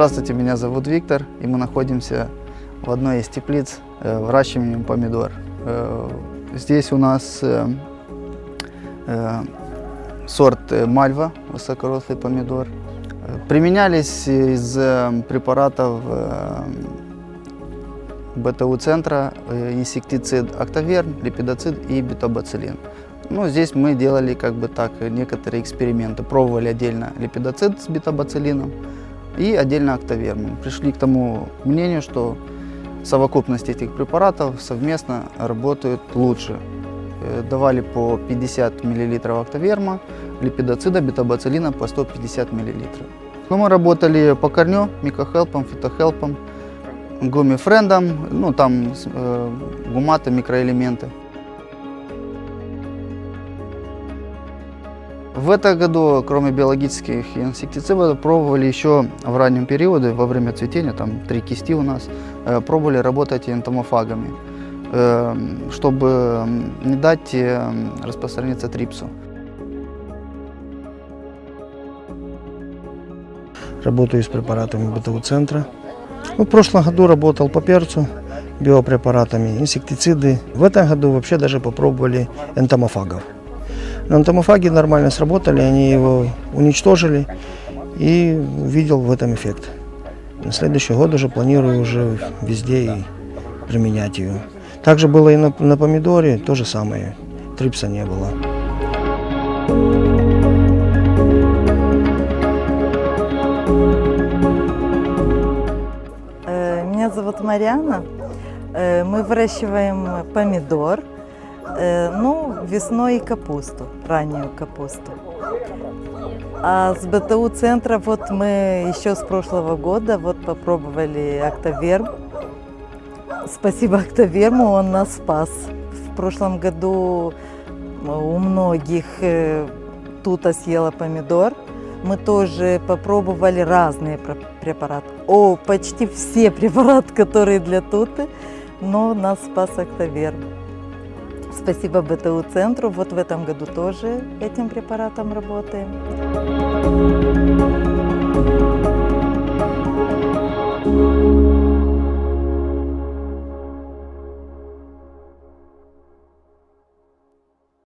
Здравствуйте, меня зовут Виктор, и мы находимся в одной из теплиц э, выращиванием помидор. Э, Здесь у нас э, э, сорт Мальва, высокорослый помидор. Применялись из препаратов БТУ-центра инсектицид Актаверн, липидоцид и бетобацилин. Ну, здесь мы делали как бы так некоторые эксперименты. Пробовали отдельно липидоцид с бетобацилином и отдельно Актаверм. Пришли к тому мнению, что совокупность этих препаратов совместно работают лучше. Э, Давали по 50 мл Актаверма, липидоцида, бетобацилина по 150 мл. Ну, мы работали по корню, микохелпом, фитохелпом, гумифрендом, ну там э, гуматы, микроэлементы. В этом году, кроме биологических инсектицидов, пробовали еще в раннем периоде, во время цветения, там три кисти у нас, э, пробовали работать энтомофагами, э, чтобы м, не дать э, распространиться трипсу. Работаю с препаратами БТУ-центра. Ну, в прошлом году работал по перцу, биопрепаратами, инсектициды. В этом году вообще даже попробовали энтомофагов. Энтомофаги нормально сработали, они его уничтожили и увидел в этом эффект. На следующий год уже планирую уже везде и применять ее. Также было и на, на помидоре, то же самое. Трипса не было. Э, Меня зовут Марьяна. Э, Мы выращиваем помидор, ну, весной капусту, раннюю капусту. А с БТУ центра вот мы еще с прошлого года вот попробовали Актаверм. Спасибо Актаверму, он нас спас. В прошлом году у многих э, тута съела помидор. Мы тоже попробовали разные пр- препараты. О, почти все препараты, которые для туты, но нас спас Актаверм. Спасибо БТУ-центру. Вот в этом году тоже этим препаратом работаем.